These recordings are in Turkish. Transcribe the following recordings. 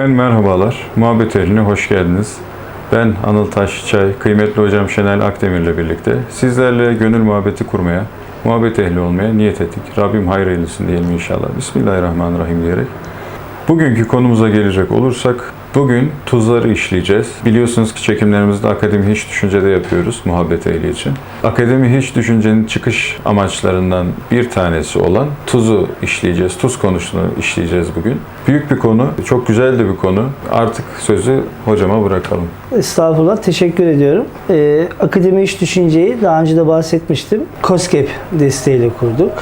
Efendim merhabalar. Muhabbet ehline hoş geldiniz. Ben Anıl Taşçay, kıymetli hocam Şenel Akdemir'le birlikte sizlerle gönül muhabbeti kurmaya, muhabbet ehli olmaya niyet ettik. Rabbim hayır eylesin diyelim inşallah. Bismillahirrahmanirrahim diyerek. Bugünkü konumuza gelecek olursak, bugün tuzları işleyeceğiz. Biliyorsunuz ki çekimlerimizi de Akademi Hiç Düşünce'de yapıyoruz muhabbet ehli için. Akademi Hiç Düşünce'nin çıkış amaçlarından bir tanesi olan tuzu işleyeceğiz. Tuz konusunu işleyeceğiz bugün. Büyük bir konu, çok güzel de bir konu. Artık sözü hocama bırakalım. Estağfurullah, teşekkür ediyorum. Ee, Akademi İş Düşünce'yi daha önce de bahsetmiştim. COSGAP desteğiyle kurduk.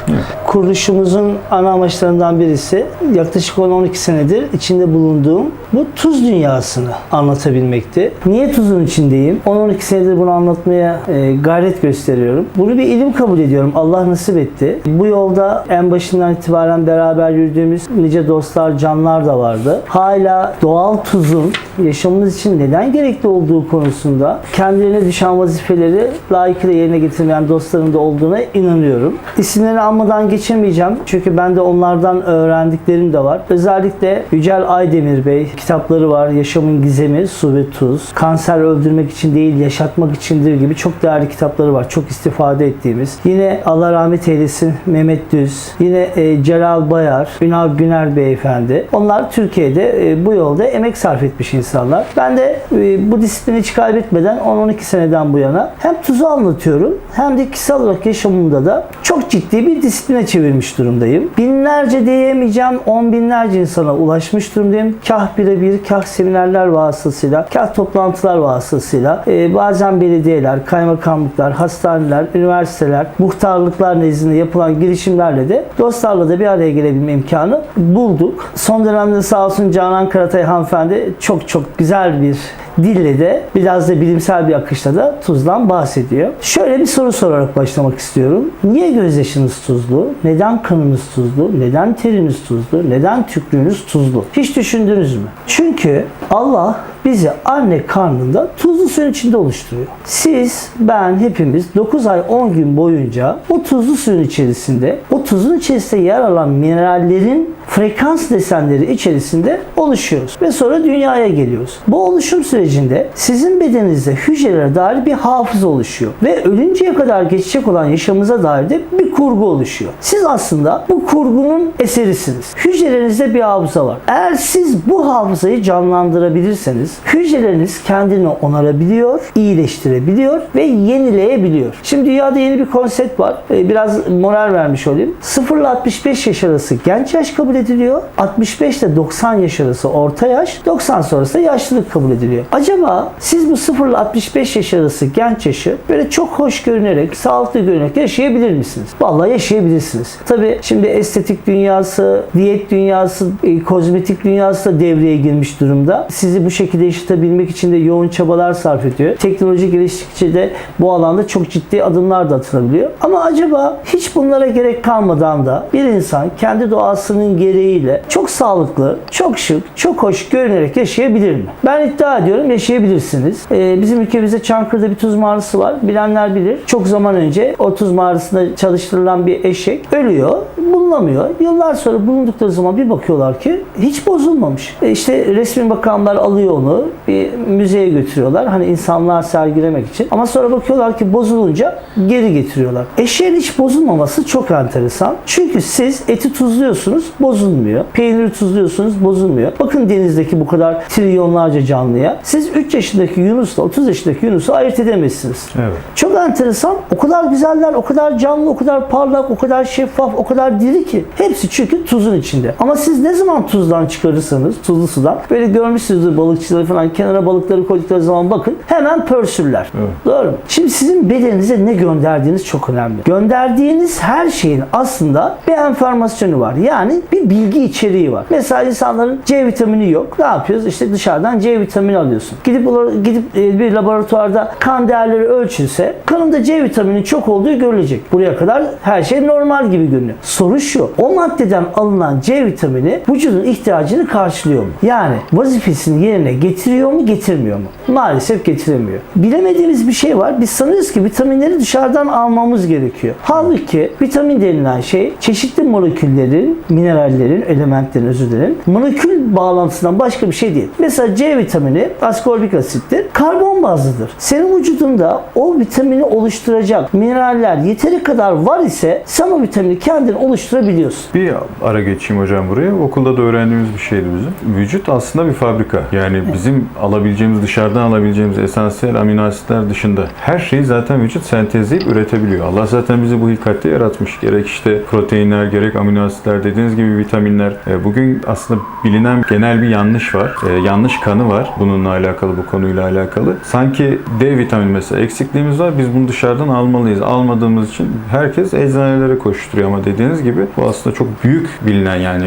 Kuruluşumuzun ana amaçlarından birisi yaklaşık 10-12 senedir içinde bulunduğum bu tuz dünyasını anlatabilmekti. Niye tuzun içindeyim? 10-12 senedir bunu anlatmaya e, gayret gösteriyorum. Bunu bir ilim kabul ediyorum. Allah nasip etti. Bu yolda en başından itibaren beraber yürüdüğümüz nice dostlar, canlar da vardı. Hala doğal tuzun yaşamımız için neden gerekli olduğu konusunda kendilerine düşen vazifeleri layıkıyla yerine getirmeyen dostların da olduğuna inanıyorum. İsimlerini almadan geçemeyeceğim. Çünkü ben de onlardan öğrendiklerim de var. Özellikle Yücel Aydemir Bey kitapları var. Yaşamın Gizemi, Su ve Tuz. Kanser öldürmek için değil, yaşatmak içindir gibi çok değerli kitapları var. Çok istifade ettiğimiz. Yine Allah rahmet eylesin Mehmet Düz. Yine e, Celal Bayar, Ünal Güner Beyefendi. Onlar Türkiye'de e, bu yolda emek sarf etmiş insanlar. Ben de e, bu disiplini hiç kaybetmeden 10-12 seneden bu yana hem tuzu anlatıyorum hem de kişisel olarak yaşamımda da çok ciddi bir disipline çevirmiş durumdayım. Binlerce diyemeyeceğim, on binlerce insana ulaşmış durumdayım. Kah birebir, kah seminerler vasıtasıyla, kah toplantılar vasıtasıyla, e, bazen belediyeler, kaymakamlıklar, hastaneler, üniversiteler, muhtarlıklar nezdinde yapılan girişimlerle de dostlarla da bir araya gelebilme imkanı bulduk. Son dönemde sağ olsun Canan Karatay hanımefendi çok çok güzel bir dille de biraz da bilimsel bir akışla da tuzdan bahsediyor. Şöyle bir soru sorarak başlamak istiyorum. Niye gözyaşınız tuzlu? Neden kanınız tuzlu? Neden teriniz tuzlu? Neden tükrüğünüz tuzlu? Hiç düşündünüz mü? Çünkü Allah bizi anne karnında tuzlu suyun içinde oluşturuyor. Siz, ben, hepimiz 9 ay 10 gün boyunca o tuzlu suyun içerisinde, o tuzun içerisinde yer alan minerallerin frekans desenleri içerisinde oluşuyoruz. Ve sonra dünyaya geliyoruz. Bu oluşum sürecinde sizin bedeninizde hücrelere dair bir hafıza oluşuyor. Ve ölünceye kadar geçecek olan yaşamınıza dair de bir kurgu oluşuyor. Siz aslında bu kurgunun eserisiniz. Hücrelerinizde bir hafıza var. Eğer siz bu hafızayı canlandırabilirseniz hücreleriniz kendini onarabiliyor, iyileştirebiliyor ve yenileyebiliyor. Şimdi dünyada yeni bir konsept var. Ee, Biraz moral vermiş olayım. 0 ile 65 yaş arası genç yaş kabul ediliyor. 65 ile 90 yaş arası orta yaş, 90 sonrası da yaşlılık kabul ediliyor. Acaba siz bu 0 ile 65 yaş arası genç yaşı böyle çok hoş görünerek, sağlıklı görünerek yaşayabilir misiniz? Vallahi yaşayabilirsiniz. Tabii şimdi estetik dünyası, diyet dünyası, e, kozmetik dünyası da devreye girmiş durumda. Sizi bu şekilde yaşatabilmek için de yoğun çabalar sarf ediyor. Teknoloji geliştikçe de bu alanda çok ciddi adımlar da atılabiliyor. Ama acaba hiç bunlara gerek kalmadan da bir insan kendi doğasının gereğiyle çok sağlıklı, çok şık, çok hoş görünerek yaşayabilir mi? Ben iddia ediyorum yaşayabilirsiniz. Ee, bizim ülkemizde Çankırı'da bir tuz mağarası var. Bilenler bilir. Çok zaman önce o tuz mağarasında çalıştırılan bir eşek ölüyor, bulunamıyor. Yıllar sonra bulundukları zaman bir bakıyorlar ki hiç bozulmamış. E işte resmi makamlar alıyor onu bir müzeye götürüyorlar. Hani insanlar sergilemek için. Ama sonra bakıyorlar ki bozulunca geri getiriyorlar. Eşeğin hiç bozulmaması çok enteresan. Çünkü siz eti tuzluyorsunuz bozulmuyor. Peyniri tuzluyorsunuz bozulmuyor. Bakın denizdeki bu kadar trilyonlarca canlıya. Siz 3 yaşındaki Yunus'la 30 yaşındaki Yunus'u ayırt edemezsiniz. Evet. Çok enteresan. O kadar güzeller, o kadar canlı, o kadar parlak, o kadar şeffaf, o kadar diri ki. Hepsi çünkü tuzun içinde. Ama siz ne zaman tuzdan çıkarırsanız, tuzlu sudan, böyle görmüşsünüzdür balıkçıları falan kenara balıkları koydukları zaman bakın hemen pörsürler. Evet. Doğru mu? Şimdi sizin bedeninize ne gönderdiğiniz çok önemli. Gönderdiğiniz her şeyin aslında bir enformasyonu var. Yani bir bilgi içeriği var. Mesela insanların C vitamini yok. Ne yapıyoruz? İşte dışarıdan C vitamini alıyorsun. Gidip gidip e, bir laboratuvarda kan değerleri ölçülse kanında C vitamini çok olduğu görülecek. Buraya kadar her şey normal gibi görünüyor. Soru şu. O maddeden alınan C vitamini vücudun ihtiyacını karşılıyor mu? Yani vazifesini yerine getiriyor mu, getirmiyor mu? Maalesef getiremiyor. Bilemediğimiz bir şey var. Biz sanıyoruz ki vitaminleri dışarıdan almamız gerekiyor. Halbuki vitamin denilen şey çeşitli moleküllerin, minerallerin, elementlerin özür dilerim. Molekül bağlantısından başka bir şey değil. Mesela C vitamini askorbik asittir. Karbon bazlıdır. Senin vücudunda o vitamini oluşturacak mineraller yeteri kadar var ise sen o vitamini kendin oluşturabiliyorsun. Bir ara geçeyim hocam buraya. Okulda da öğrendiğimiz bir şeydi bizim. Vücut aslında bir fabrika. Yani bizim alabileceğimiz, dışarıdan alabileceğimiz esansiyel amino asitler dışında her şeyi zaten vücut sentezleyip üretebiliyor. Allah zaten bizi bu hilkatte yaratmış. Gerek işte proteinler, gerek amino asitler, dediğiniz gibi vitaminler. E, Bugün aslında bilinen genel bir yanlış var. E, yanlış kanı var bununla alakalı, bu konuyla alakalı. Sanki D vitamini mesela eksikliğimiz var. Biz bunu dışarıdan almalıyız. Almadığımız için herkes eczanelere koşturuyor ama dediğiniz gibi bu aslında çok büyük bilinen yani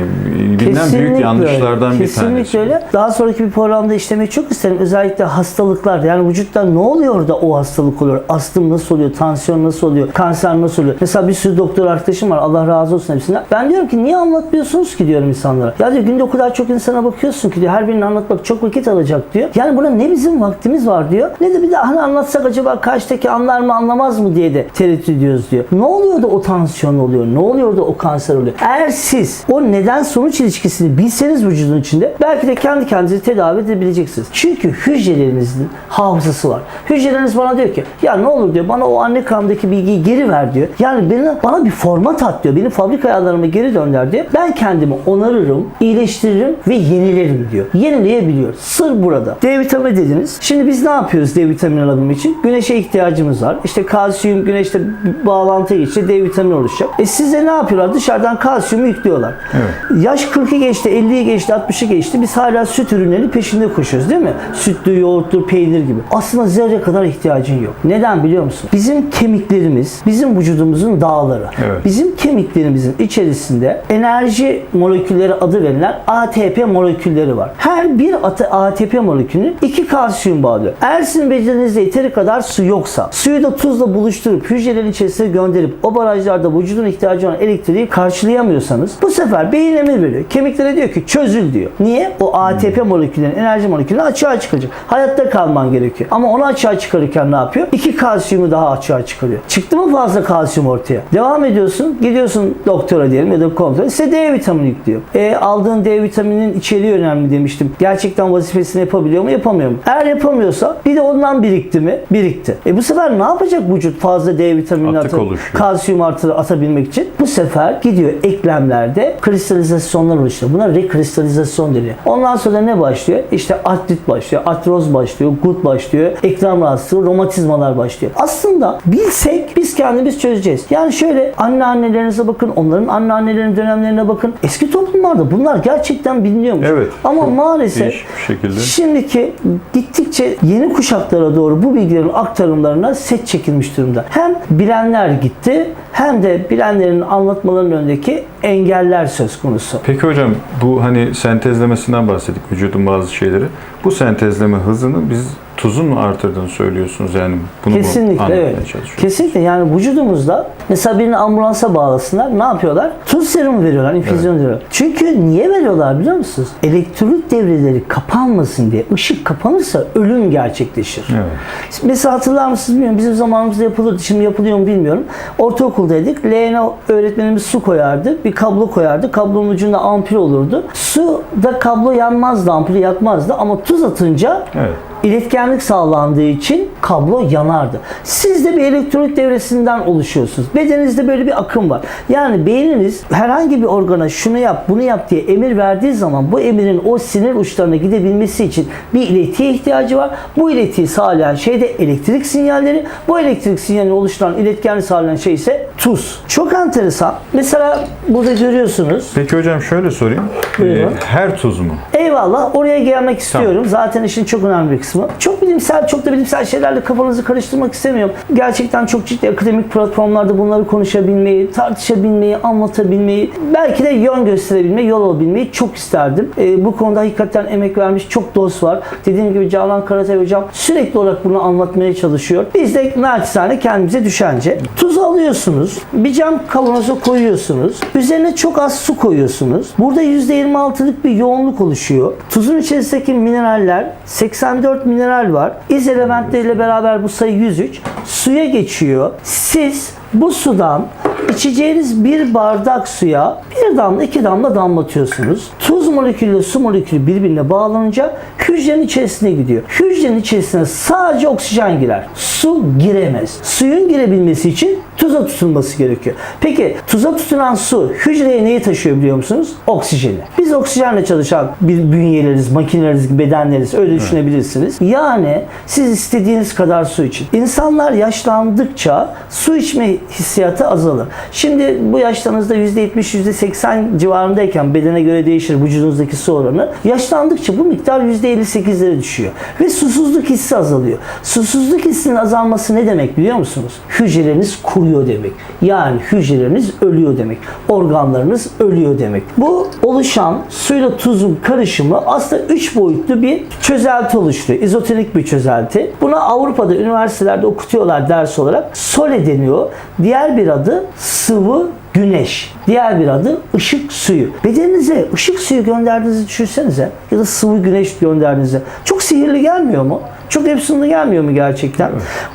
bilinen büyük yanlışlardan öyle. bir tanesi. Kesinlikle öyle. Daha sonraki bir programda işlemeyi çok isterim. Özellikle hastalıklar. Yani vücutta ne oluyor da o hastalık oluyor? Astım nasıl oluyor? Tansiyon nasıl oluyor? Kanser nasıl oluyor? Mesela bir sürü doktor arkadaşım var. Allah razı olsun hepsinden. Ben diyorum ki niye anlatmıyorsunuz ki diyorum insanlara. Ya diyor günde o kadar çok insana bakıyorsun ki diyor. Her birini anlatmak çok vakit alacak diyor. Yani buna ne bizim vaktimiz var diyor. Ne de bir de hani anlatsak acaba karşıdaki anlar mı anlamaz mı diye de tereddüt ediyoruz diyor. Ne oluyor da o tansiyon oluyor? Ne oluyor da o kanser oluyor? Eğer siz o neden sonuç ilişkisini bilseniz vücudun içinde belki de kendi kendinizi tedavi edebileceksiniz. Çünkü hücrelerinizin hafızası var. Hücreleriniz bana diyor ki ya ne olur diyor bana o anne karnındaki bilgiyi geri ver diyor. Yani bana, bana bir format at diyor. Beni fabrika ayarlarıma geri dönder diyor. Ben kendimi onarırım, iyileştiririm ve yenilerim diyor. Yenileyebiliyoruz. Sır burada. D vitamini dediniz. Şimdi biz ne yapıyoruz D vitamini alabilmek için? Güneşe ihtiyacımız var. İşte kalsiyum güneşte bağlantıya geçti D vitamini oluşacak. E size ne yapıyorlar? Dışarıdan kalsiyumu yüklüyorlar. Evet. Yaş 40'ı geçti, 50'yi geçti, 60'ı geçti. Biz hala süt ürünlerinin peşinde koşuyoruz değil mi? Sütlü, yoğurtlu, peynir gibi. Aslında zerre kadar ihtiyacın yok. Neden biliyor musun? Bizim kemiklerimiz, bizim vücudumuzun dağları. Evet. Bizim kemiklerimizin içerisinde enerji molekülleri adı verilen ATP molekülleri var. Her bir ATP molekülünü iki kalsiyum bağlıyor. Eğer sizin bedeninizde yeteri kadar su yoksa, suyu da tuzla buluşturup hücrelerin içerisine gönderip o barajlarda vücudun ihtiyacı olan elektriği karşılayamıyorsanız bu sefer beyin emir veriyor. Kemiklere diyor ki çözül diyor. Niye? O ATP moleküllerin, enerji molekülleri açığa çıkacak. Hayatta kalman gerekiyor. Ama onu açığa çıkarırken ne yapıyor? İki kalsiyumu daha açığa çıkarıyor. Çıktı mı fazla kalsiyum ortaya? Devam ediyorsun. Gidiyorsun doktora diyelim ya da kontrol. Size D vitamini yüklüyor. E, aldığın D vitamininin içeriği önemli demiştim. Gerçekten vazifesini yapabiliyor mu? Yapamıyor mu? Eğer yapamıyorsa bir de ondan birikti mi? Birikti. E bu sefer ne yapacak vücut fazla D vitaminini Atık atıp kalsiyum artı atabilmek için? Bu sefer gidiyor eklemlerde kristalizasyonlar oluşuyor. Buna rekristalizasyon deniyor. Ondan sonra ne başlıyor? İşte artrit başlıyor, artroz başlıyor, gut başlıyor, eklem rahatsızlığı, romatizmalar başlıyor. Aslında bilsek biz kendimiz çözeceğiz. Yani şöyle anneannelerinize bakın, onların anneannelerinin dönemlerine bakın. Eski toplumlarda bunlar gerçekten biliniyormuş. Evet. Ama maalesef şekilde. Şimdiki gittikçe yeni kuşaklara doğru bu bilgilerin aktarımlarına set çekilmiş durumda. Hem bilenler gitti hem de bilenlerin anlatmalarının önündeki engeller söz konusu. Peki hocam bu hani sentezlemesinden bahsettik vücudun bazı şeyleri. Bu sentezleme hızını biz tuzun mu artırdığını söylüyorsunuz yani bunu mu Kesinlikle anlatmaya evet. Kesinlikle yani vücudumuzda mesela birini ambulansa bağlasınlar ne yapıyorlar? Tuz serumu veriyorlar, infüzyon veriyorlar. Çünkü niye veriyorlar biliyor musunuz? Elektrolit devreleri kapanmasın diye. Işık kapanırsa ölüm gerçekleşir. Evet. Mesela hatırlar mısınız bilmiyorum. Bizim zamanımızda yapılırdı. Şimdi yapılıyor mu bilmiyorum. Ortaokuldaydık. Leğene öğretmenimiz su koyardı. Bir kablo koyardı. Kablonun ucunda ampul olurdu. Su da kablo yanmazdı. Ampulü yakmazdı. Ama tuz atınca Evet. İletkenlik sağlandığı için kablo yanardı. Siz de bir elektrolit devresinden oluşuyorsunuz. Bedeninizde böyle bir akım var. Yani beyniniz herhangi bir organa şunu yap, bunu yap diye emir verdiği zaman bu emirin o sinir uçlarına gidebilmesi için bir iletiye ihtiyacı var. Bu iletiyi sağlayan şey de elektrik sinyalleri. Bu elektrik sinyalini oluşturan, iletkenliği sağlayan şey ise tuz. Çok enteresan. Mesela burada görüyorsunuz. Peki hocam şöyle sorayım. Buyurun. Ee, her tuz mu? Eyvallah oraya gelmek istiyorum. Zaten işin çok önemli bir kısmı. Çok bilimsel, çok da bilimsel şeylerle kafanızı karıştırmak istemiyorum. Gerçekten çok ciddi akademik platformlarda bunları konuşabilmeyi, tartışabilmeyi, anlatabilmeyi, belki de yön gösterebilmeyi, yol olabilmeyi çok isterdim. Ee, bu konuda hakikaten emek vermiş çok dost var. Dediğim gibi Canan Karatay hocam sürekli olarak bunu anlatmaya çalışıyor. Biz de naçizane kendimize düşence. Alıyorsunuz. alıyorsunuz. Bir cam kavanoza koyuyorsunuz. Üzerine çok az su koyuyorsunuz. Burada %26'lık bir yoğunluk oluşuyor. Tuzun içerisindeki mineraller 84 mineral var. İz elementleriyle beraber bu sayı 103. Suya geçiyor. Siz bu sudan içeceğiniz bir bardak suya bir damla iki damla damlatıyorsunuz. Tuz molekülü su molekülü birbirine bağlanınca hücrenin içerisine gidiyor. Hücrenin içerisine sadece oksijen girer. Su giremez. Suyun girebilmesi için tuza tutulması gerekiyor. Peki tuza tutulan su hücreye neyi taşıyor biliyor musunuz? Oksijeni. Biz oksijenle çalışan bir bünyeleriz, makineleriz, bedenleriz öyle düşünebilirsiniz. Yani siz istediğiniz kadar su için. İnsanlar yaşlandıkça su içme hissiyatı azalır. Şimdi bu yaşlarınızda %70, %80 civarındayken bedene göre değişir vücudunuzdaki su oranı. Yaşlandıkça bu miktar %58'lere düşüyor. Ve susuzluk hissi azalıyor. Susuzluk hissinin azalması ne demek biliyor musunuz? Hücreleriniz kuruyor demek. Yani hücreleriniz ölüyor demek. Organlarınız ölüyor demek. Bu oluşan suyla tuzun karışımı aslında 3 boyutlu bir çözelti oluşturuyor. İzoterik bir çözelti. Buna Avrupa'da üniversitelerde okutuyorlar ders olarak. Sole deniyor. Diğer bir adı sıvı güneş. Diğer bir adı ışık suyu. Bedeninize ışık suyu gönderdiğinizi düşünsenize ya da sıvı güneş gönderdiğinizi. Çok sihirli gelmiyor mu? Çok efsunlu gelmiyor mu gerçekten?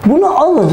Bunu alın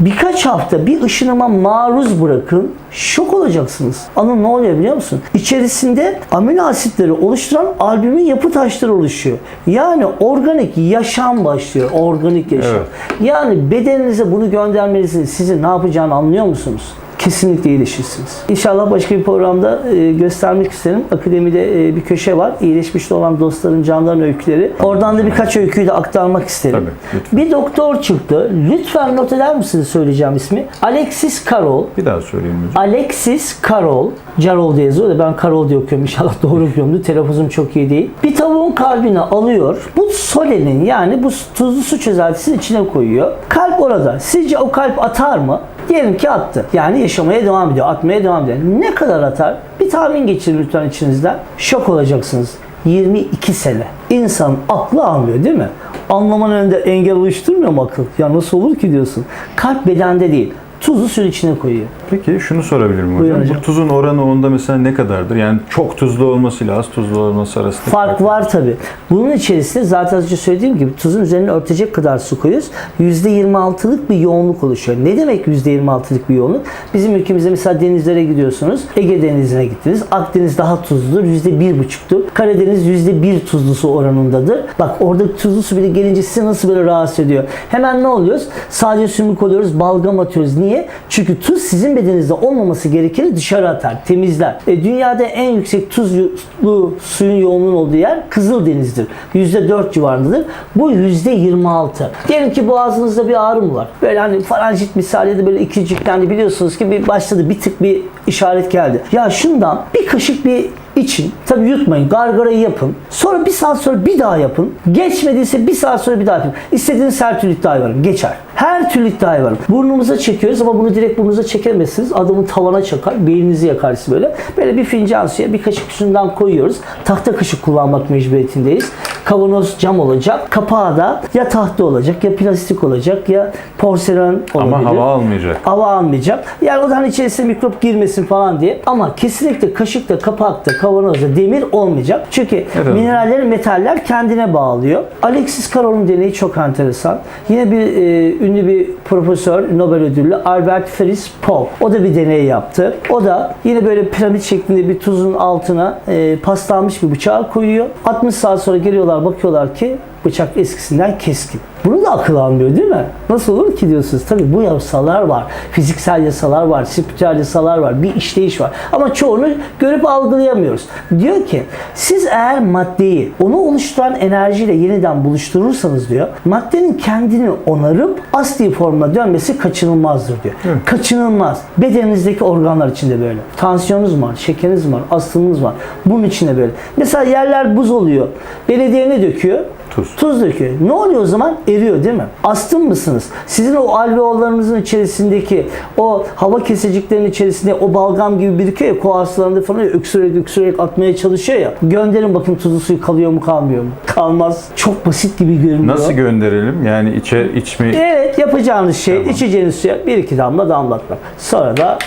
birkaç hafta bir ışınıma maruz bırakın. Şok olacaksınız. Anın ne oluyor biliyor musun? İçerisinde amino asitleri oluşturan albümin yapı taşları oluşuyor. Yani organik yaşam başlıyor. Organik yaşam. Evet. Yani bedeninize bunu göndermenizin sizi ne yapacağını anlıyor musunuz? Kesinlikle iyileşirsiniz. İnşallah başka bir programda e, göstermek isterim. Akademide e, bir köşe var. İyileşmiş olan dostların, canların öyküleri. Oradan da birkaç öyküyü de aktarmak isterim. Tabii, lütfen. Bir doktor çıktı. Lütfen not eder misiniz söyleyeceğim ismi? Alexis Carroll. Bir daha söyleyeyim hocam. Alexis Carroll. Carroll diye yazıyor da ben Carroll diye okuyorum. İnşallah doğru okuyorumdur. Telaffuzum çok iyi değil. Bir tavuğun kalbini alıyor. Bu solenin yani bu tuzlu su çözeltisinin içine koyuyor. Kalp orada. Sizce o kalp atar mı? Diyelim ki attı. Yani yaşamaya devam ediyor. Atmaya devam ediyor. Ne kadar atar? Bir tahmin geçirin lütfen içinizden. Şok olacaksınız. 22 sene. İnsan aklı almıyor değil mi? Anlamanın önünde engel oluşturmuyor mu akıl? Ya nasıl olur ki diyorsun. Kalp bedende değil. Tuzu suyun içine koyuyor. Peki şunu sorabilir miyim hocam? hocam. Bu tuzun oranı onda mesela ne kadardır? Yani çok tuzlu olmasıyla az tuzlu olması arasında Fark var tabi. Bunun içerisinde zaten az önce söylediğim gibi tuzun üzerine örtecek kadar su koyuyoruz. %26'lık bir yoğunluk oluşuyor. Ne demek %26'lık bir yoğunluk? Bizim ülkemizde mesela denizlere gidiyorsunuz. Ege Denizi'ne gittiniz. Akdeniz daha tuzludur. %1,5'tur. Karadeniz %1 tuzlusu oranındadır. Bak orada tuzlu su bile gelince sizi nasıl böyle rahatsız ediyor. Hemen ne oluyoruz? Sadece sümük oluyoruz, balgam atıyoruz. Niye? Çünkü tuz sizin bedeninizde olmaması gerekeni dışarı atar, temizler. E, dünyada en yüksek tuzlu suyun yoğunluğunun olduğu yer Kızıldeniz'dir. %4 civarındadır. Bu %26. Diyelim ki boğazınızda bir ağrı mı var? Böyle hani faranjit misali da böyle ikiciklendi biliyorsunuz ki bir başladı bir tık bir işaret geldi. Ya şundan bir kaşık bir için. Tabi yutmayın. Gargarayı yapın. Sonra bir saat sonra bir daha yapın. Geçmediyse bir saat sonra bir daha yapın. İstediğiniz her türlü iddiayı varım geçer. Her türlü iddiayı varım burnumuza çekiyoruz ama bunu direkt burnunuza çekemezsiniz. Adamın tavana çakar beyninizi yakar sizi böyle. Böyle bir fincan suya bir kaşık üstünden koyuyoruz. Tahta kaşık kullanmak mecburiyetindeyiz. Kavanoz cam olacak. Kapağı da ya tahta olacak ya plastik olacak ya porselen olabilir. Ama hava almayacak. hava almayacak. Yani o da hani içerisine mikrop girmesin falan diye. Ama kesinlikle kaşıkta, kapakta, kavanozda demir olmayacak. Çünkü Evet. mineralleri, metaller kendine bağlıyor. Alexis Carroll'un deneyi çok enteresan. Yine bir e, ünlü bir profesör, Nobel ödüllü Albert Fritz Pohl. O da bir deney yaptı. O da yine böyle piramit şeklinde bir tuzun altına e, paslanmış bir bıçağı koyuyor. 60 saat sonra geliyorlar bakıyorlar ki bıçak eskisinden keskin. Bunu da akıl almıyor değil mi? Nasıl olur ki diyorsunuz? Tabii bu yasalar var. Fiziksel yasalar var, spiritüel yasalar var, bir işleyiş var. Ama çoğunu görüp algılayamıyoruz. Diyor ki siz eğer maddeyi onu oluşturan enerjiyle yeniden buluşturursanız diyor maddenin kendini onarıp asli formuna dönmesi kaçınılmazdır diyor. Kaçınılmaz. Bedeninizdeki organlar içinde böyle. Tansiyonunuz var, şekeriniz var, astımınız var. Bunun içinde böyle. Mesela yerler buz oluyor. Belediye ne döküyor? Tuz. Tuz döküyor. Ne oluyor o zaman? Eriyor değil mi? Astım mısınız? Sizin o alveollarınızın içerisindeki o hava keseciklerinin içerisinde o balgam gibi birikiyor ya koarslarında falan öksürerek öksürerek atmaya çalışıyor ya. Gönderin bakın tuzlu suyu kalıyor mu kalmıyor mu? Kalmaz. Çok basit gibi görünüyor. Nasıl gönderelim? Yani içe içme Evet yapacağınız şey Tamam. içeceğiniz suya bir iki damla damlatmak. Sonra da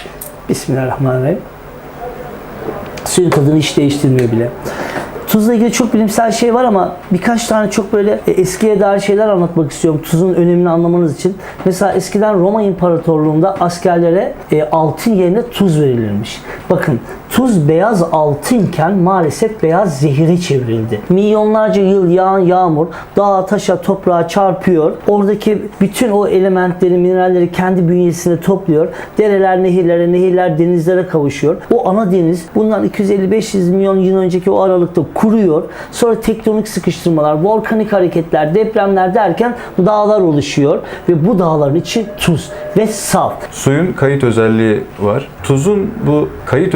Bismillahirrahmanirrahim. Suyun tadını hiç değiştirmiyor bile. Tuzla ilgili çok bilimsel şey var ama birkaç tane çok böyle e, eskiye dair şeyler anlatmak istiyorum. Tuzun önemini anlamanız için. Mesela eskiden Roma İmparatorluğu'nda askerlere e, altın yerine tuz verilirmiş. Bakın tuz beyaz altınken maalesef beyaz zehire çevrildi. Milyonlarca yıl yağan yağmur dağa, taşa, toprağa çarpıyor. Oradaki bütün o elementleri, mineralleri kendi bünyesinde topluyor. Dereler nehirlere, nehirler denizlere kavuşuyor. O ana deniz bundan 250-500 milyon yıl önceki o aralıkta kuruyor. Sonra tektonik sıkıştırmalar, volkanik hareketler, depremler derken dağlar oluşuyor ve bu dağların içi tuz ve saf. Suyun kayıt özelliği var. Tuzun bu kayıt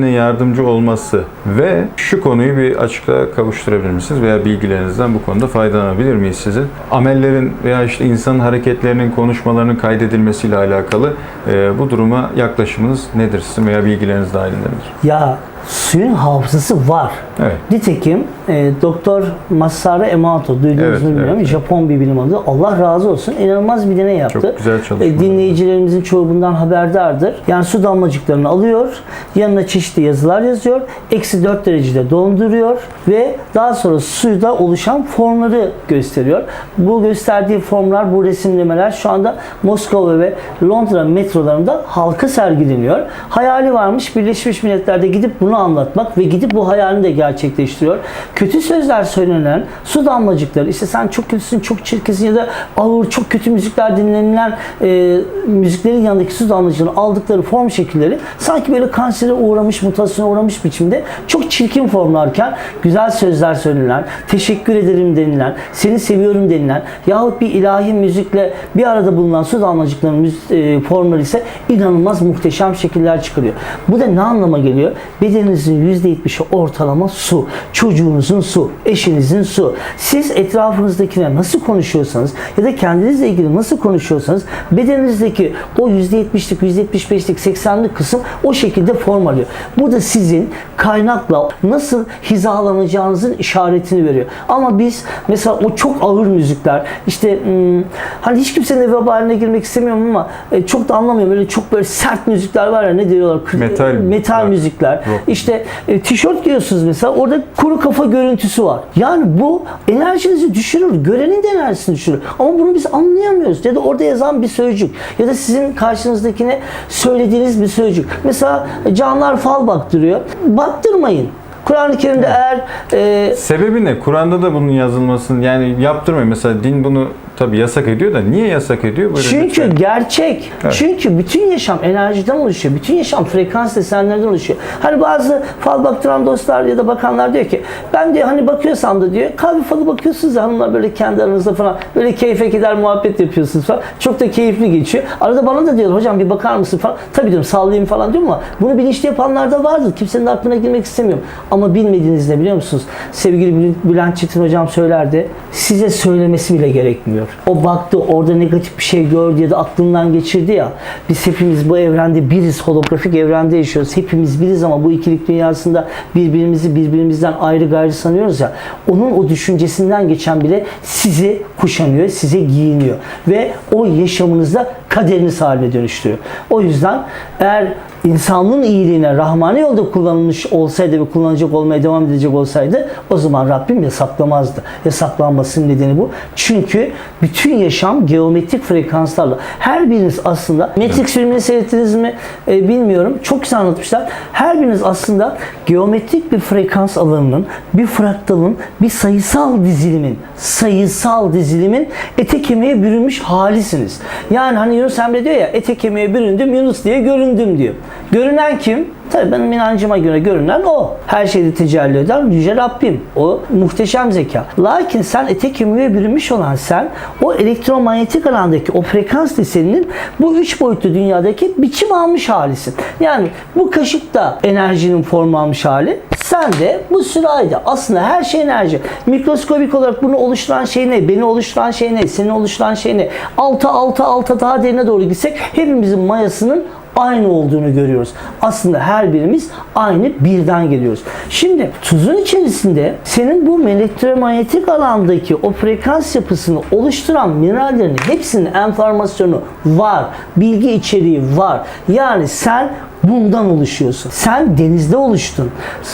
özelliğine yardımcı olması ve şu konuyu bir açıklığa kavuşturabilir misiniz? Veya bilgilerinizden bu konuda faydalanabilir miyiz sizin? Amellerin veya işte insanın hareketlerinin, konuşmalarının kaydedilmesiyle alakalı e, bu duruma yaklaşımınız nedir sizin veya bilgileriniz dahilindedir? Ya suyun hafızası var. Evet. Nitekim e, Doktor Masaru Emoto duydunuz Evet, mu bilmiyorum. evet. Japon bir bilim adamı. Allah razı olsun. İnanılmaz bir deney yaptı. Çok güzel çalışma. E, dinleyicilerimizin çoğu bundan haberdardır. Yani su damlacıklarını alıyor. Yanına çeşitli yazılar yazıyor. Eksi 4 derecede donduruyor ve daha sonra suyda oluşan formları gösteriyor. Bu gösterdiği formlar, bu resimlemeler şu anda Moskova ve Londra metrolarında halka sergileniyor. Hayali varmış Birleşmiş Milletler'de gidip bunu anlatmak ve gidip bu hayalini de gerçekleştiriyor. Kötü sözler söylenen su damlacıkları işte sen çok kötüsün, çok çirkinsin ya da ağır, çok kötü müzikler dinlenilen e, müziklerin yanındaki su damlacıklarının aldıkları form şekilleri sanki böyle kansere uğramış, mutasyona uğramış biçimde çok çirkin formlarken güzel sözler söylenen, teşekkür ederim denilen, seni seviyorum denilen yahut bir ilahi müzikle bir arada bulunan su damlacıklarının e, formları ise inanılmaz muhteşem şekiller çıkarıyor. Bu da ne anlama geliyor? Bedeninizin %70'i ortalama su. Çocuğunuzun su, eşinizin su. Siz etrafınızdakine nasıl konuşuyorsanız ya da kendinizle ilgili nasıl konuşuyorsanız bedeninizdeki o %70'lik, %75'lik, 80'lik kısım o şekilde form alıyor. Bu da sizin kaynakla nasıl hizalanacağınızın işaretini veriyor. Ama biz mesela o çok ağır müzikler işte hmm, hani hiç kimsenin de vebaline girmek istemiyorum ama e, çok da anlamıyorum. Böyle çok böyle sert müzikler var ya ne diyorlar? Metal, metal müzikler. rock. İşte e, tişört giyiyorsunuz mesela orada kuru kafa görüntüsü var. Yani bu enerjinizi düşürür. Görenin de enerjisini düşürür. Ama bunu biz anlayamıyoruz. Ya da orada yazan bir sözcük. Ya da sizin karşınızdakine söylediğiniz bir sözcük. Mesela canlar fal baktırıyor. Baktırmayın. Kur'an-ı Kerim'de eğer e, Sebebi ne? Kur'an'da da bunun yazılmasını yani yaptırmayın. Mesela din bunu tabi yasak ediyor da niye yasak ediyor? Böyle Çünkü lütfen. gerçek. Evet. Çünkü bütün yaşam enerjiden oluşuyor. Bütün yaşam frekans desenlerden oluşuyor. Hani bazı fal baktıran dostlar ya da bakanlar diyor ki ben diyor hani bakıyorsam da diyor kahve falı bakıyorsunuz ya hanımlar böyle kendi aranızda falan böyle keyfe gider muhabbet yapıyorsunuz falan. Çok da keyifli geçiyor. Arada bana da diyorlar hocam bir bakar mısın falan. Tabii diyorum sallayayım falan diyorum ama bunu bilinçli yapanlar da vardır. Kimsenin aklına girmek istemiyorum. Ama bilmediğiniz ne biliyor musunuz? Sevgili Bül- Bülent Çetin hocam söylerdi. Size söylemesi bile gerekmiyor. O baktı orada negatif bir şey gördü ya da aklından geçirdi ya. Biz hepimiz bu evrende biriz. Holografik evrende yaşıyoruz. Hepimiz biriz ama bu ikilik dünyasında birbirimizi birbirimizden ayrı gayrı sanıyoruz ya. Onun o düşüncesinden geçen bile sizi kuşanıyor, size giyiniyor. Ve o yaşamınızda kaderiniz haline dönüştürüyor. O yüzden eğer insanlığın iyiliğine rahmani yolda kullanılmış olsaydı ve kullanacak olmaya devam edecek olsaydı o zaman Rabbim yasaklamazdı. Yasaklanmasının nedeni bu. Çünkü bütün yaşam geometrik frekanslarla. Her biriniz aslında Matrix filmini seyrettiniz mi e, bilmiyorum. Çok güzel anlatmışlar. Her biriniz aslında geometrik bir frekans alanının, bir fraktalın, bir sayısal dizilimin, sayısal dizilimin ete kemiğe bürünmüş halisiniz. Yani hani Yunus Emre diyor ya ete kemiğe büründüm Yunus diye göründüm diyor. Görünen kim? Tabii benim inancıma göre görünen o. Her şeyde tecelli eden Yüce Rabbim. O muhteşem zeka. Lakin sen ete kemiğe bürünmüş olan sen o elektromanyetik alandaki o frekans deseninin bu üç boyutlu dünyadaki biçim almış halisin. Yani bu kaşık da enerjinin form almış hali. Sen de bu sürahide aslında her şey enerji. Mikroskobik olarak bunu oluşturan şey ne? Beni oluşturan şey ne? Seni oluşturan şey ne? Alta alta alta daha derine doğru gitsek hepimizin mayasının aynı olduğunu görüyoruz. Aslında her birimiz aynı birden geliyoruz. Şimdi tuzun içerisinde senin bu elektromanyetik alandaki o frekans yapısını oluşturan minerallerin hepsinin enformasyonu var. Bilgi içeriği var. Yani sen bundan oluşuyorsun. Sen denizde oluştun.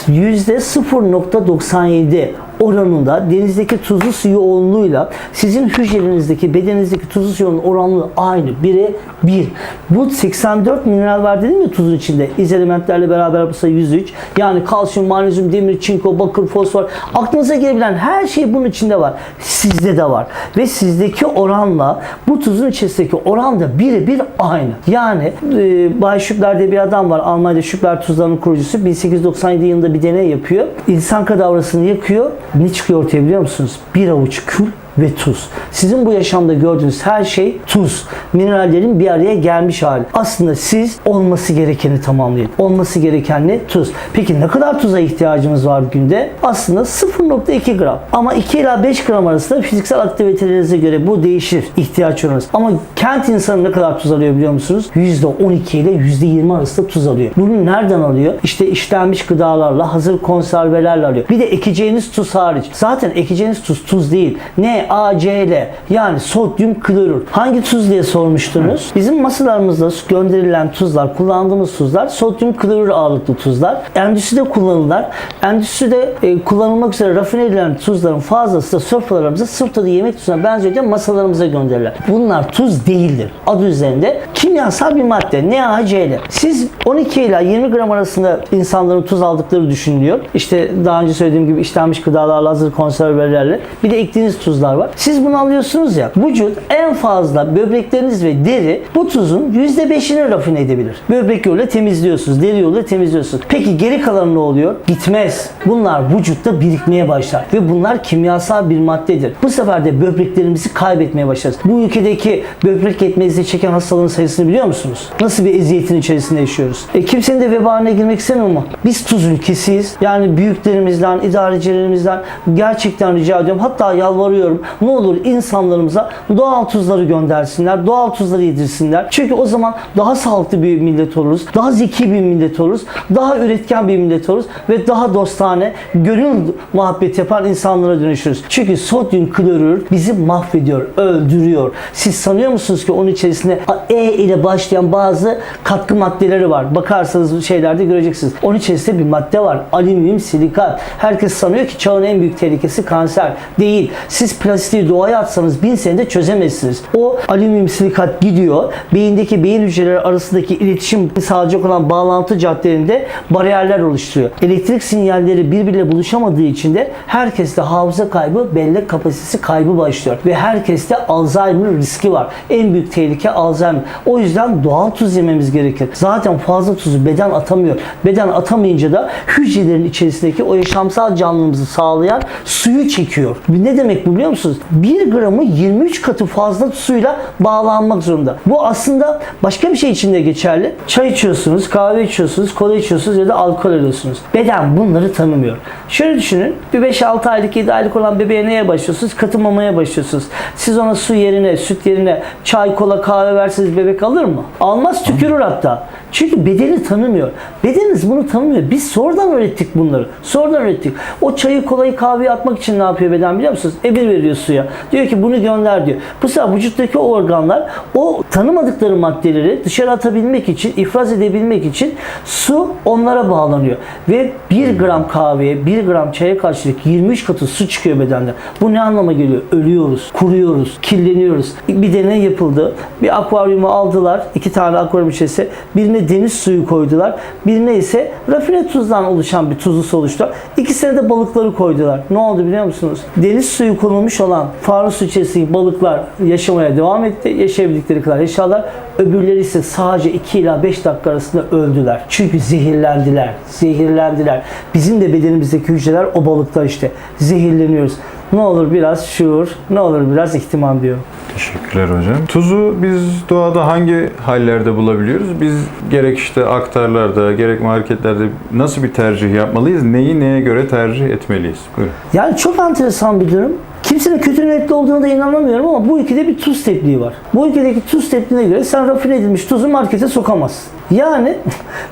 %0.97 oranında denizdeki tuzlu su yoğunluğuyla sizin hücrelerinizdeki bedeninizdeki tuzlu su yoğunluğu oranlı aynı. Bire bir. Bu 84 mineral var dedim ya tuzun içinde. İz elementlerle beraber bu sayı 103. Yani kalsiyum, magnezyum, demir, çinko, bakır, fosfor. Aklınıza gelebilen her şey bunun içinde var. Sizde de var. Ve sizdeki oranla bu tuzun içerisindeki oran da birebir aynı. Yani e, Bay Şüpler diye bir adam var. Almanya'da Şüpler tuzlarının kurucusu. 1897 yılında bir deney yapıyor. İnsan kadavrasını yakıyor. Ne çıkıyor ortaya biliyor musunuz? Bir avuç kül ve tuz. Sizin bu yaşamda gördüğünüz her şey tuz. Minerallerin bir araya gelmiş hali. Aslında siz olması gerekeni tamamlayın. Olması gereken ne? Tuz. Peki ne kadar tuza ihtiyacımız var günde? Aslında 0.2 gram. Ama 2 ila 5 gram arasında fiziksel aktivitelerinize göre bu değişir ihtiyaç oranınız. Ama kent insanı ne kadar tuz alıyor biliyor musunuz? %12 ile %20 arasında tuz alıyor. Bunu nereden alıyor? İşte işlenmiş gıdalarla, hazır konservelerle alıyor. Bir de ekeceğiniz tuz hariç. Zaten ekeceğiniz tuz tuz değil. Ne? NaCl yani sodyum klorür. Hangi tuz diye sormuştunuz? Bizim masalarımızda gönderilen tuzlar, kullandığımız tuzlar sodyum klorür ağırlıklı tuzlar. Endüstride kullanırlar. Endüstride e, kullanılmak üzere rafine edilen tuzların fazlası da sofralarımıza sırf tadı yemek tuzuna benziyor diye masalarımıza gönderirler. Bunlar tuz değildir. Adı üzerinde kimyasal bir madde. NaCl. Siz 12 ila 20 gram arasında insanların tuz aldıkları düşünülüyor. İşte daha önce söylediğim gibi işlenmiş gıdalarla, hazır konservelerle. Bir de ektiğiniz tuzlar var. Siz bunu alıyorsunuz ya. Vücut en fazla böbrekleriniz ve deri bu tuzun %5'ini rafine edebilir. Böbrek yoluyla temizliyorsunuz. Deri yoluyla temizliyorsunuz. Peki geri kalan ne oluyor? Gitmez. Bunlar vücutta birikmeye başlar. Ve bunlar kimyasal bir maddedir. Bu sefer de böbreklerimizi kaybetmeye başlarız. Bu ülkedeki böbrek yetmezliği çeken hastaların sayısını biliyor musunuz? Nasıl bir eziyetin içerisinde yaşıyoruz? E kimsenin de vebaline girmek istemiyorum ama biz tuz ülkesiyiz. Yani büyüklerimizden, idarecilerimizden gerçekten rica ediyorum. Hatta yalvarıyorum. Ne olur insanlarımıza doğal tuzları göndersinler. Doğal tuzları yedirsinler. Çünkü o zaman daha sağlıklı bir millet oluruz. Daha zeki bir millet oluruz. Daha üretken bir millet oluruz. Ve daha dostane, gönül muhabbet yapan insanlara dönüşürüz. Çünkü sodyum klorür bizi mahvediyor, öldürüyor. Siz sanıyor musunuz ki onun içerisinde E ile başlayan bazı katkı maddeleri var. Bakarsanız bu şeylerde göreceksiniz. Onun içerisinde bir madde var. Alüminyum silikat. Herkes sanıyor ki çağın en büyük tehlikesi kanser. Değil. Siz plastiği doğaya atsanız bin senede çözemezsiniz. O alüminyum silikat gidiyor. Beyindeki beyin hücreleri arasındaki iletişim sağlayacak olan bağlantı caddelerinde bariyerler oluşturuyor. Elektrik sinyalleri birbiriyle buluşamadığı için de herkeste hafıza kaybı, bellek kapasitesi kaybı başlıyor. Ve herkeste Alzheimer riski var. En büyük tehlike Alzheimer. O yüzden doğal tuz yememiz gerekir. Zaten fazla tuzu beden atamıyor. Beden atamayınca da hücrelerin içerisindeki o yaşamsal canlılığımızı sağlayan suyu çekiyor. Ne demek bu biliyor musunuz? 1 gramı 23 katı fazla suyla bağlanmak zorunda. Bu aslında başka bir şey için de geçerli. Çay içiyorsunuz, kahve içiyorsunuz, kola içiyorsunuz ya da alkol alıyorsunuz. Beden bunları tanımıyor. Şöyle düşünün. Bir 5-6 aylık, 7 aylık olan bebeğe neye başlıyorsunuz? Katı mamaya başlıyorsunuz. Siz ona su yerine, süt yerine çay, kola, kahve verseniz bebek alır mı? Almaz, tükürür hatta. Çünkü bedeni tanımıyor. Bedeniniz bunu tanımıyor. Biz sonradan öğrettik bunları. Sonradan öğrettik. O çayı, kolayı, kahveyi atmak için ne yapıyor beden biliyor musunuz? Emir veriyor suya. Diyor ki bunu gönder diyor. Bu sefer vücuttaki organlar o tanımadıkları maddeleri dışarı atabilmek için, ifraz edebilmek için su onlara bağlanıyor. Ve 1 gram kahveye, 1 gram çaya karşılık 23 katı su çıkıyor bedenden. Bu ne anlama geliyor? Ölüyoruz, kuruyoruz, kirleniyoruz. Bir deney yapıldı. Bir akvaryumu aldılar. iki tane akvaryum şişesi. Birine deniz suyu koydular. Birine ise rafine tuzdan oluşan bir tuzlu su oluştu. İkisine de balıkları koydular. Ne oldu biliyor musunuz? Deniz suyu konulmuş olan fanus içerisindeki balıklar yaşamaya devam etti. Yaşayabildikleri kadar yaşadılar. Öbürleri ise sadece 2 ila 5 dakika arasında öldüler. Çünkü zehirlendiler. Zehirlendiler. Bizim de bedenimizdeki hücreler o balıklar işte. Zehirleniyoruz. Ne olur biraz şuur, ne olur biraz ihtimam diyor. Teşekkürler hocam. Tuzu biz doğada hangi hallerde bulabiliyoruz? Biz gerek işte aktarlarda, gerek marketlerde nasıl bir tercih yapmalıyız? Neyi neye göre tercih etmeliyiz? Buyurun. Yani çok enteresan bir durum. Kimsenin kötü niyetli olduğuna da inanamıyorum ama bu ülkede bir tuz tebliği var. Bu ülkedeki tuz tebliğine göre sen rafine edilmiş tuzu markete sokamazsın. Yani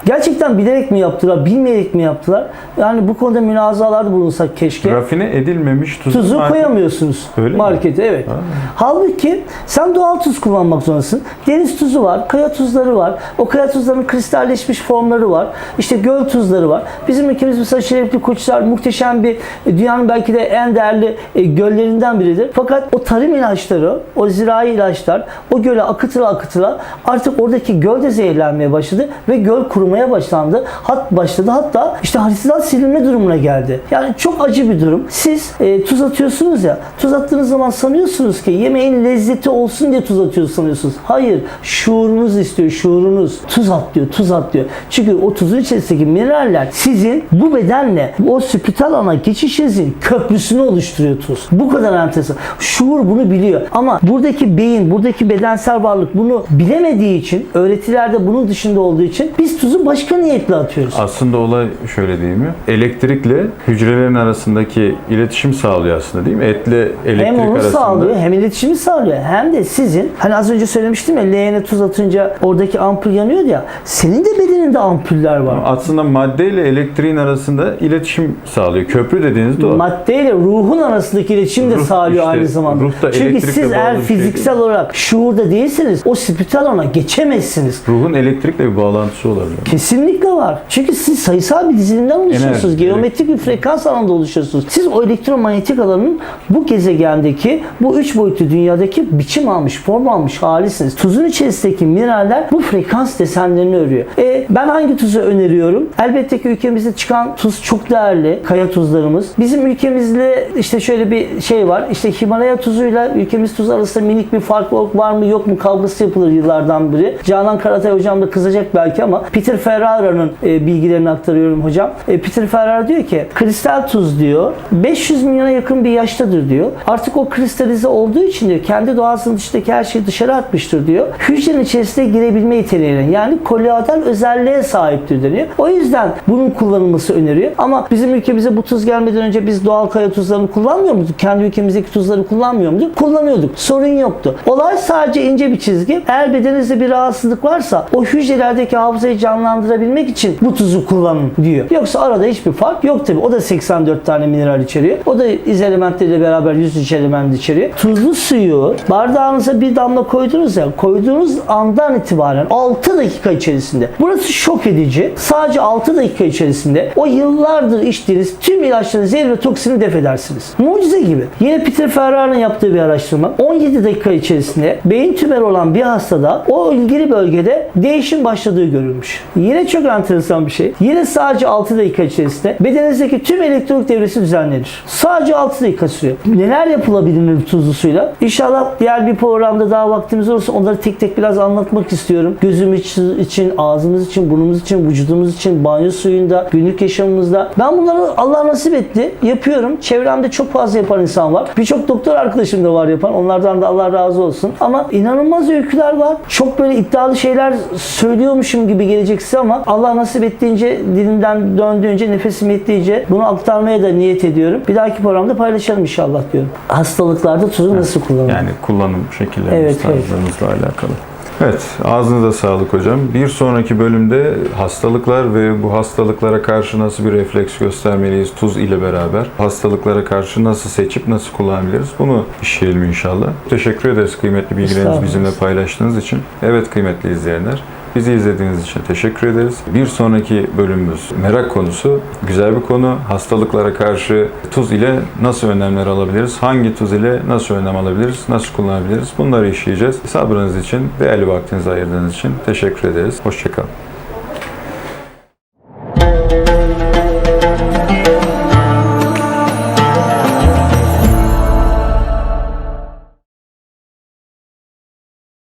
gerçekten bilerek mi yaptılar, bilmeyerek mi yaptılar? Yani bu konuda münazalarda bulunsak keşke. Rafine edilmemiş tuzu, Tuzu market- koyamıyorsunuz Öyle mi? markete evet. Halbuki sen doğal tuz kullanmak zorundasın. Deniz tuzu var, kaya tuzları var. O kaya tuzlarının kristalleşmiş formları var. İşte göl tuzları var. Bizim ülkemiz mesela Şerefli Koçlar muhteşem bir dünyanın belki de en değerli e, göllerinden biridir. Fakat o tarım ilaçları, o zirai ilaçlar o göle akıtıla akıtıla artık oradaki göl de zehirlenmeye başladı ve göl kurumaya başlandı. Hat başladı. Hatta işte haritadan silinme durumuna geldi. Yani çok acı bir durum. Siz e, tuz atıyorsunuz ya. Tuz attığınız zaman sanıyorsunuz ki yemeğin lezzeti olsun diye tuz atıyorsunuz sanıyorsunuz. Hayır. Şuurunuz istiyor. Şuurunuz. Tuz at diyor. Tuz at diyor. Çünkü o tuzun içerisindeki mineraller sizin bu bedenle o spital ana geçişinizin köprüsünü oluşturuyor tuz. Bu kadar enteresan. Şuur bunu biliyor. Ama buradaki beyin, buradaki bedensel varlık bunu bilemediği için, öğretilerde bunun dışında olduğu için biz tuzu başka niyetle atıyoruz. Aslında olay şöyle değil mi? Elektrikle hücrelerin arasındaki iletişim sağlıyor aslında değil mi? Etle elektrik hem onu arasında. sağlıyor hem iletişimi sağlıyor hem de sizin hani az önce söylemiştim ya leğene tuz atınca oradaki ampul yanıyor ya senin de bedeninde ampuller var. Aslında madde ile elektriğin arasında iletişim sağlıyor. Köprü dediğiniz de o. Maddeyle ruhun arasındaki iletişim de Ruh sağlıyor işte, aynı zamanda. ruh da Çünkü siz eğer şey fiziksel olarak şuurda değilseniz o spital ona geçemezsiniz. Ruhun elektrikle bir bağlantısı olabilir. Kesinlikle var. Çünkü siz sayısal bir dizilimden oluşuyorsunuz. Enerji, Geometrik bir frekans alanında oluşuyorsunuz. Siz o elektromanyetik alanın bu gezegendeki, bu üç boyutlu dünyadaki biçim almış, form almış halisiniz. Tuzun içerisindeki mineraller bu frekans desenlerini örüyor. E, ben hangi tuzu öneriyorum? Elbette ki ülkemizde çıkan tuz çok değerli. Kaya tuzlarımız. Bizim ülkemizde işte şöyle bir şey var. İşte Himalaya tuzuyla ülkemiz tuzu arasında minik bir fark var mı yok mu kavgası yapılır yıllardan beri. Canan Karatay hocam da kızacak belki ama Peter Ferrara'nın e, bilgilerini aktarıyorum hocam. E, Peter Ferrara diyor ki kristal tuz diyor 500 milyona yakın bir yaştadır diyor. Artık o kristalize olduğu için diyor kendi doğasının dışındaki her şeyi dışarı atmıştır diyor. Hücrenin içerisine girebilme yeteneğine yani koloidal özelliğe sahiptir deniyor. O yüzden bunun kullanılması öneriyor. Ama bizim ülkemize bu tuz gelmeden önce biz doğal kaya tuzlarını kullanmıyor muyduk? Kendi ülkemizdeki tuzları kullanmıyor muyduk? Kullanıyorduk. Sorun yoktu. Olay sadece ince bir çizgi. Eğer bedeninizde bir rahatsızlık varsa o hücrelerdeki hafızayı canlandırabilmek için bu tuzu kullanın diyor. Yoksa arada hiçbir fark yok tabi. O da 84 tane mineral içeriyor. O da iz elementleriyle beraber 103 element içeriyor. Tuzlu suyu bardağınıza bir damla koydunuz ya koyduğunuz andan itibaren 6 dakika içerisinde. Burası şok edici. Sadece 6 dakika içerisinde o yıllardır içtiğiniz tüm ilaçların zehir ve toksini def edersiniz. Mucize gibi. Yine Peter Ferrara'nın yaptığı bir araştırma. 17 dakika içerisinde beyin tümörü olan bir hastada o ilgili bölgede değişim başladığı görülmüş. Yine çok enteresan bir şey. Yine sadece 6 dakika içerisinde bedeninizdeki tüm elektronik devresi düzenlenir. Sadece 6 dakika sürüyor. Neler yapılabilir tuzlu suyla? İnşallah diğer bir programda daha vaktimiz olursa onları tek tek biraz anlatmak istiyorum. Gözümüz için, ağzımız için, burnumuz için, vücudumuz için, banyo suyunda, günlük yaşamımızda. Ben bunları Allah nasip etti. Yapıyorum. Çevremde çok fazla yapan insan var. Birçok doktor arkadaşım da var yapan. Onlardan da Allah razı olsun. Ama inanılmaz öyküler var. Çok böyle iddialı şeyler söylüyormuşum gibi gelecek size ama Allah nasip ettiğince dilimden döndüğünce nefesim yettiğince bunu aktarmaya da niyet ediyorum. Bir dahaki programda paylaşalım inşallah diyorum. Hastalıklarda tuzu nasıl kullanılır? Yani kullanım şekillerimiz, Evet, evet. tarzlarımızla alakalı. Evet, ağzınıza sağlık hocam. Bir sonraki bölümde hastalıklar ve bu hastalıklara karşı nasıl bir refleks göstermeliyiz tuz ile beraber. Hastalıklara karşı nasıl seçip nasıl kullanabiliriz bunu işleyelim inşallah. Teşekkür ederiz kıymetli bilgilerinizi bizimle paylaştığınız için. Evet kıymetli izleyenler, bizi izlediğiniz için teşekkür ederiz. Bir sonraki bölümümüz merak konusu. Güzel bir konu. Hastalıklara karşı tuz ile nasıl önlemler alabiliriz? Hangi tuz ile nasıl önlem alabiliriz? Nasıl kullanabiliriz? Bunları işleyeceğiz. Sabrınız için, değerli vaktinizi ayırdığınız için teşekkür ederiz. Hoşçakalın.